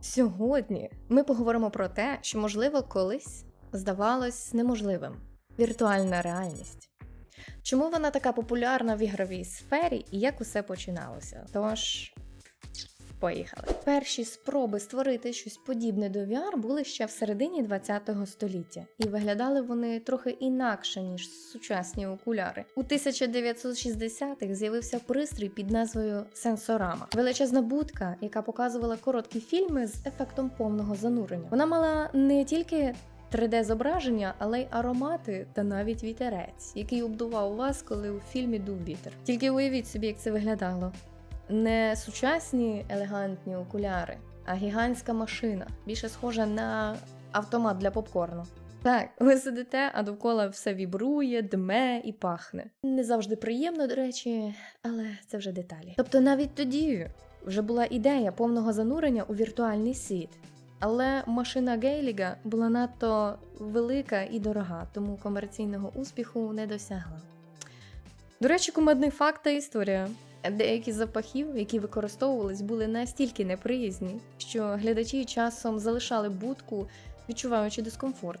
Сьогодні ми поговоримо про те, що можливо колись здавалось неможливим віртуальна реальність. Чому вона така популярна в ігровій сфері і як усе починалося? Тож, поїхали. Перші спроби створити щось подібне до VR були ще в середині ХХ століття, і виглядали вони трохи інакше, ніж сучасні окуляри. У 1960-х з'явився пристрій під назвою Сенсорама, величезна будка, яка показувала короткі фільми з ефектом повного занурення. Вона мала не тільки 3D-зображення, але й аромати та навіть вітерець, який обдував вас, коли у фільмі дув вітер. Тільки уявіть собі, як це виглядало. Не сучасні елегантні окуляри, а гігантська машина, більше схожа на автомат для попкорну. Так, ви сидите, а довкола все вібрує, дме і пахне. Не завжди приємно, до речі, але це вже деталі. Тобто навіть тоді вже була ідея повного занурення у віртуальний світ. Але машина Гейліга була надто велика і дорога, тому комерційного успіху не досягла. До речі, кумедний факт та історія. Деякі запахів, які використовувались, були настільки неприязні, що глядачі часом залишали будку, відчуваючи дискомфорт.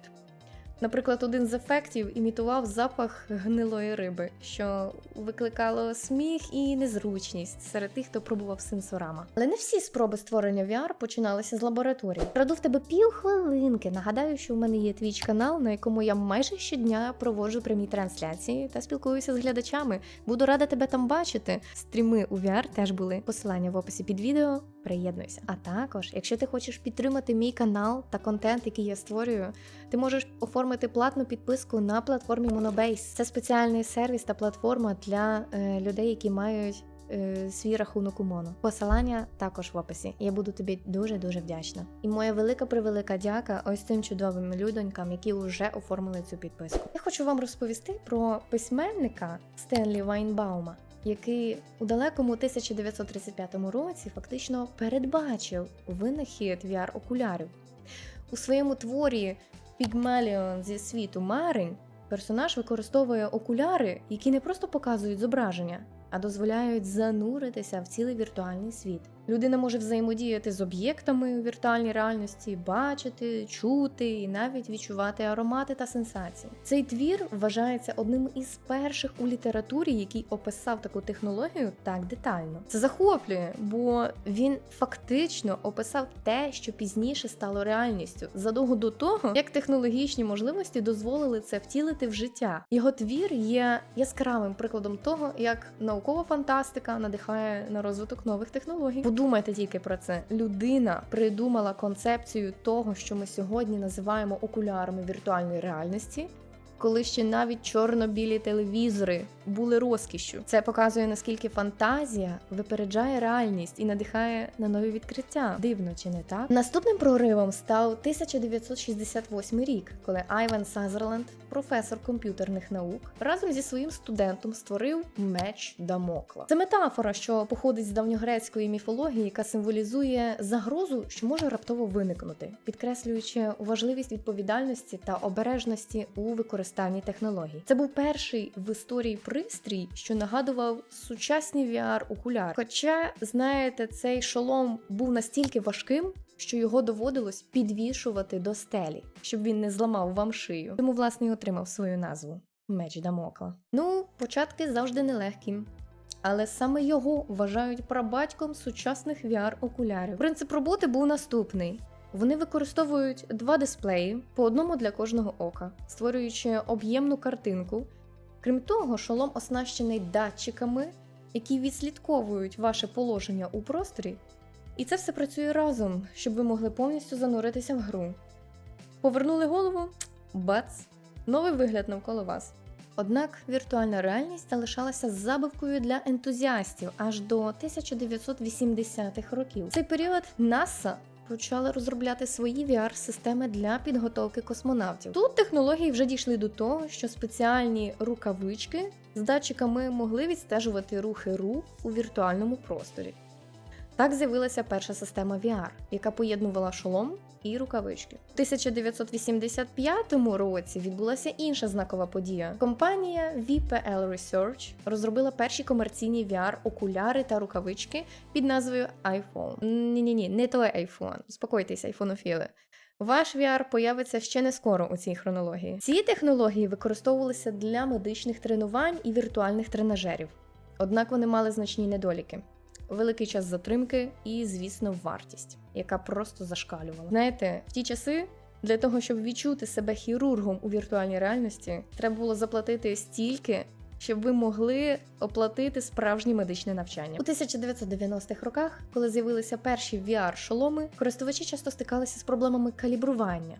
Наприклад, один з ефектів імітував запах гнилої риби, що викликало сміх і незручність серед тих, хто пробував сенсорама. Але не всі спроби створення VR починалися з лабораторії. Краду в тебе півхвилинки. Нагадаю, що в мене є твіч канал, на якому я майже щодня проводжу прямі трансляції та спілкуюся з глядачами. Буду рада тебе там бачити. Стріми у VR теж були. Посилання в описі під відео. Приєднуйся. А також, якщо ти хочеш підтримати мій канал та контент, який я створюю, ти можеш оформити платну підписку на платформі Monobase. Це спеціальний сервіс та платформа для е, людей, які мають е, свій рахунок у Моно. Посилання також в описі. Я буду тобі дуже дуже вдячна. І моя велика превелика дяка ось цим чудовим людонькам, які вже оформили цю підписку. Я хочу вам розповісти про письменника Стенлі Вайнбаума. Який у далекому 1935 році фактично передбачив винахід VR-окулярів. У своєму творі Пігмаліон зі світу Марень персонаж використовує окуляри, які не просто показують зображення, а дозволяють зануритися в цілий віртуальний світ. Людина може взаємодіяти з об'єктами у віртуальній реальності, бачити, чути і навіть відчувати аромати та сенсації. Цей твір вважається одним із перших у літературі, який описав таку технологію так детально. Це захоплює, бо він фактично описав те, що пізніше стало реальністю, задовго до того, як технологічні можливості дозволили це втілити в життя. Його твір є яскравим прикладом того, як наукова фантастика надихає на розвиток нових технологій. Подумайте тільки про це. Людина придумала концепцію того, що ми сьогодні називаємо окулярами віртуальної реальності. Коли ще навіть чорно-білі телевізори були розкішшю, це показує наскільки фантазія випереджає реальність і надихає на нові відкриття. Дивно чи не так? Наступним проривом став 1968 рік, коли Айвен Сазерленд, професор комп'ютерних наук, разом зі своїм студентом створив меч Дамокла. Це метафора, що походить з давньогрецької міфології, яка символізує загрозу, що може раптово виникнути, підкреслюючи важливість відповідальності та обережності у використанні технологій. Це був перший в історії пристрій, що нагадував сучасні VR-окуляри. Хоча, знаєте, цей шолом був настільки важким. Що його доводилось підвішувати до стелі, щоб він не зламав вам шию. Тому, власне, і отримав свою назву меч Дамокла. Ну, початки завжди нелегкі. Але саме його вважають прабатьком сучасних VR-окулярів. Принцип роботи був наступний: вони використовують два дисплеї по одному для кожного ока, створюючи об'ємну картинку. Крім того, шолом оснащений датчиками, які відслідковують ваше положення у просторі, і це все працює разом, щоб ви могли повністю зануритися в гру. Повернули голову, бац! Новий вигляд навколо вас. Однак віртуальна реальність залишалася забавкою для ентузіастів аж до 1980-х років. Цей період НАСА почали розробляти свої VR-системи для підготовки космонавтів. Тут технології вже дійшли до того, що спеціальні рукавички з датчиками могли відстежувати рухи рук у віртуальному просторі. Так з'явилася перша система VR, яка поєднувала шолом і рукавички. У 1985 році відбулася інша знакова подія. Компанія VPL Research розробила перші комерційні VR-окуляри та рукавички під назвою iPhone. Ні-ні, ні, не той iPhone. Успокойтесь, айфонофіли. Ваш VR появиться ще не скоро у цій хронології. Ці технології використовувалися для медичних тренувань і віртуальних тренажерів. Однак вони мали значні недоліки. Великий час затримки і, звісно, вартість, яка просто зашкалювала. Знаєте, в ті часи для того, щоб відчути себе хірургом у віртуальній реальності, треба було заплатити стільки, щоб ви могли оплатити справжнє медичне навчання. У 1990-х роках, коли з'явилися перші VR-шоломи, користувачі часто стикалися з проблемами калібрування.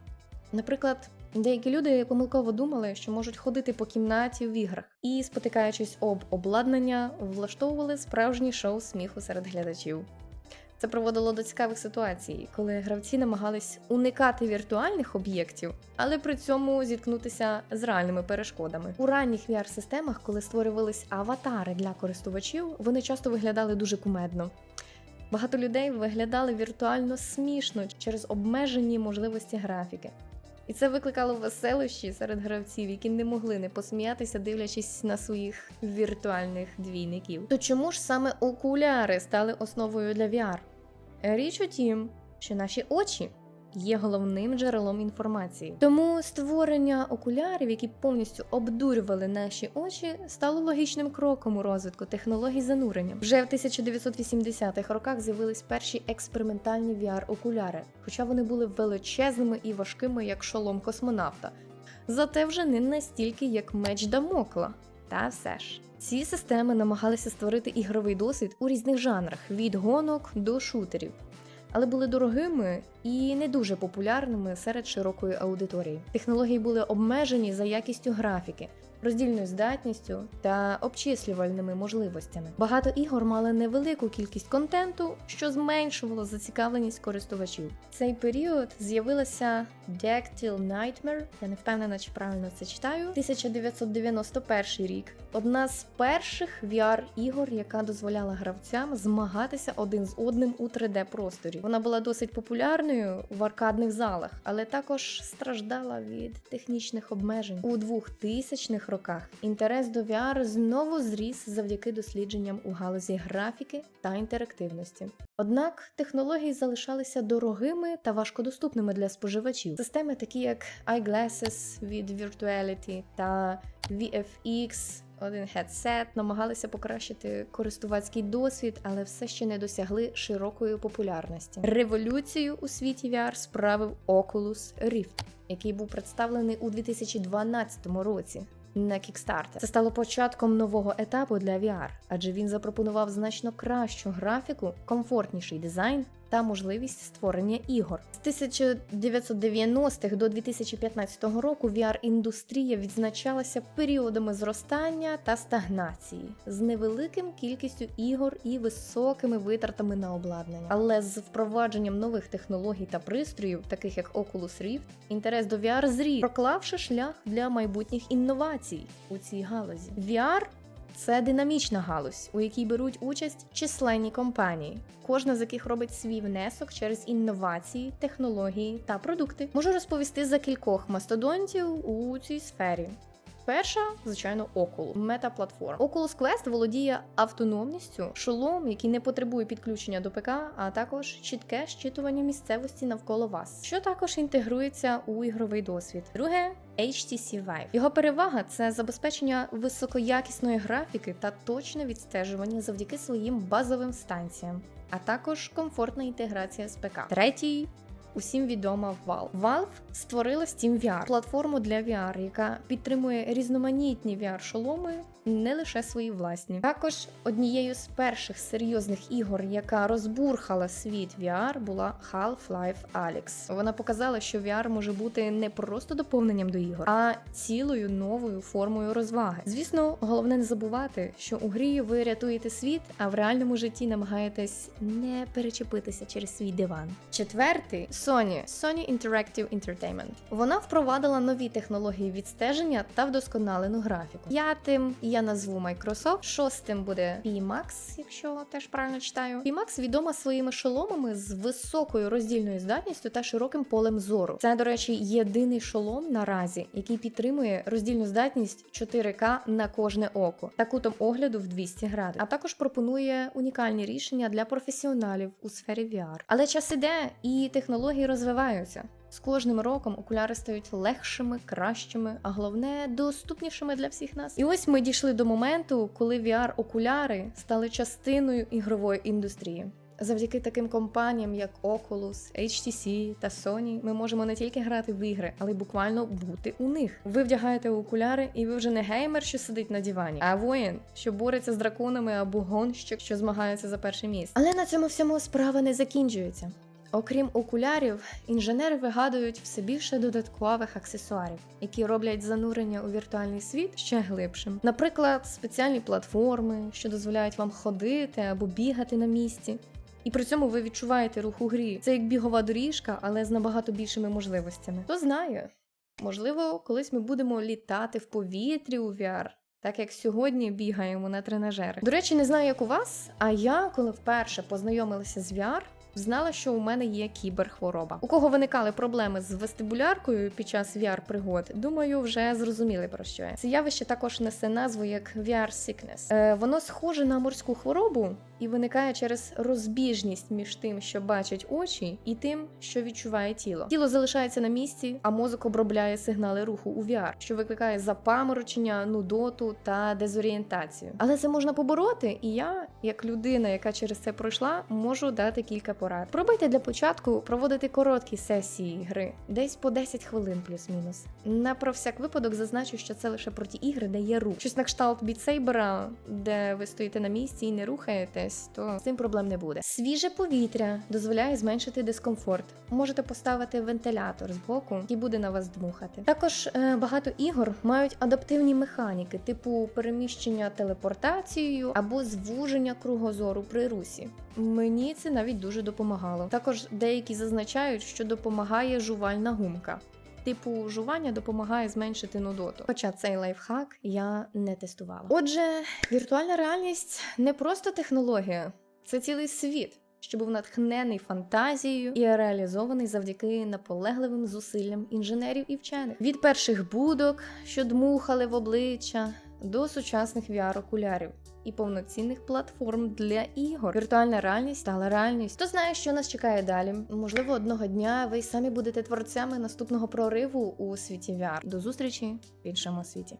Наприклад, деякі люди помилково думали, що можуть ходити по кімнаті в іграх, і, спотикаючись об обладнання, влаштовували справжній шоу сміху серед глядачів. Це приводило до цікавих ситуацій, коли гравці намагались уникати віртуальних об'єктів, але при цьому зіткнутися з реальними перешкодами. У ранніх VR-системах, коли створювались аватари для користувачів, вони часто виглядали дуже кумедно. Багато людей виглядали віртуально смішно через обмежені можливості графіки. І це викликало веселощі серед гравців, які не могли не посміятися, дивлячись на своїх віртуальних двійників. То чому ж саме окуляри стали основою для VR? Річ у тім, що наші очі є головним джерелом інформації. Тому створення окулярів, які повністю обдурювали наші очі, стало логічним кроком у розвитку технологій занурення. Вже в 1980-х роках з'явились перші експериментальні VR-окуляри, хоча вони були величезними і важкими, як шолом космонавта. Зате вже не настільки, як меч Дамокла. Та все ж. Ці системи намагалися створити ігровий досвід у різних жанрах від гонок до шутерів, але були дорогими і не дуже популярними серед широкої аудиторії. Технології були обмежені за якістю графіки, роздільною здатністю та обчислювальними можливостями. Багато ігор мали невелику кількість контенту, що зменшувало зацікавленість користувачів. В цей період з'явилася Dactyl Nightmare, я не впевнена, чи правильно це читаю. 1991 рік. Одна з перших VR-ігор, яка дозволяла гравцям змагатися один з одним у 3D-просторі. Вона була досить популярною в аркадних залах, але також страждала від технічних обмежень. У 2000-х роках інтерес до VR знову зріс завдяки дослідженням у галузі графіки та інтерактивності. Однак технології залишалися дорогими та важкодоступними для споживачів. Системи, такі як iGlasses від Virtuality та VFX, один headset, намагалися покращити користувацький досвід, але все ще не досягли широкої популярності. Революцію у світі VR справив Oculus Rift, який був представлений у 2012 році. На Kickstarter. Це стало початком нового етапу для VR, адже він запропонував значно кращу графіку, комфортніший дизайн та можливість створення ігор. З 1990-х до 2015 року VR-індустрія відзначалася періодами зростання та стагнації з невеликим кількістю ігор і високими витратами на обладнання. Але з впровадженням нових технологій та пристроїв, таких як Oculus Rift, інтерес до VR зріс, проклавши шлях для майбутніх інновацій у цій галузі. VR це динамічна галузь, у якій беруть участь численні компанії, кожна з яких робить свій внесок через інновації, технології та продукти. Можу розповісти за кількох мастодонтів у цій сфері. Перша, звичайно, Oculus – мета-платформа. Oculus Quest володіє автономністю, шолом, який не потребує підключення до ПК, а також чітке щитування місцевості навколо вас, що також інтегрується у ігровий досвід. Друге HTC Vive. Його перевага це забезпечення високоякісної графіки та точне відстежування завдяки своїм базовим станціям, а також комфортна інтеграція з ПК. Третій усім відома Valve. Valve створила Steam VR, платформу для VR, яка підтримує різноманітні VR-шоломи, не лише свої власні. Також однією з перших серйозних ігор, яка розбурхала світ VR, була Half-Life Alyx. Вона показала, що VR може бути не просто доповненням до ігор, а цілою новою формою розваги. Звісно, головне не забувати, що у грі ви рятуєте світ, а в реальному житті намагаєтесь не перечепитися через свій диван. Четвертий Sony Sony Interactive Entertainment. Вона впровадила нові технології відстеження та вдосконалену графіку. П'ятим я назву Microsoft, шостим буде Pimax, якщо теж правильно читаю. Pimax відома своїми шоломами з високою роздільною здатністю та широким полем зору. Це, до речі, єдиний шолом наразі, який підтримує роздільну здатність 4К на кожне око та кутом огляду в 200 градусів. А також пропонує унікальні рішення для професіоналів у сфері VR. Але час іде і технології розвиваються. З кожним роком окуляри стають легшими, кращими, а головне доступнішими для всіх нас. І ось ми дійшли до моменту, коли VR-окуляри стали частиною ігрової індустрії. Завдяки таким компаніям, як Oculus, HTC та Sony, ми можемо не тільки грати в ігри, але й буквально бути у них. Ви вдягаєте окуляри, і ви вже не геймер, що сидить на дивані, а воїн, що бореться з драконами або гонщик, що змагається за перше місце. Але на цьому всьому справа не закінчується. Окрім окулярів, інженери вигадують все більше додаткових аксесуарів, які роблять занурення у віртуальний світ ще глибшим. Наприклад, спеціальні платформи, що дозволяють вам ходити або бігати на місці. І при цьому ви відчуваєте рух у грі. Це як бігова доріжка, але з набагато більшими можливостями. Хто знає, можливо, колись ми будемо літати в повітрі у VR. Так як сьогодні бігаємо на тренажери. До речі, не знаю, як у вас, а я, коли вперше познайомилася з VR, знала, що у мене є кіберхвороба. У кого виникали проблеми з вестибуляркою під час VR-пригод, думаю, вже зрозуміли про що я. Це явище також несе назву як VR sickness. Е, воно схоже на морську хворобу і виникає через розбіжність між тим, що бачать очі, і тим, що відчуває тіло. Тіло залишається на місці, а мозок обробляє сигнали руху у VR, що викликає запаморочення, нудоту та дезорієнтацію. Але це можна побороти, і я, як людина, яка через це пройшла, можу дати кілька порад. Пробуйте для початку проводити короткі сесії гри, десь по 10 хвилин, плюс-мінус. На про всяк випадок зазначу, що це лише про ті ігри, де є рух. Щось на кшталт бітсейбера, де ви стоїте на місці і не рухаєтесь, то з цим проблем не буде. Свіже повітря дозволяє зменшити дискомфорт. Можете поставити вентилятор збоку, який буде на вас дмухати. Також е, багато ігор мають адаптивні механіки, типу переміщення телепортацією або звуження кругозору при русі. Мені це навіть дуже допомагало. Також деякі зазначають, що допомагає жувальна гумка. Типу, жування допомагає зменшити нудоту. Хоча цей лайфхак я не тестувала. Отже, віртуальна реальність не просто технологія, це цілий світ, що був натхнений фантазією і реалізований завдяки наполегливим зусиллям інженерів і вчених. Від перших будок, що дмухали в обличчя, до сучасних VR-окулярів і повноцінних платформ для ігор. Віртуальна реальність стала реальністю. Хто знає, що нас чекає далі? Можливо, одного дня ви самі будете творцями наступного прориву у світі VR. До зустрічі в іншому світі.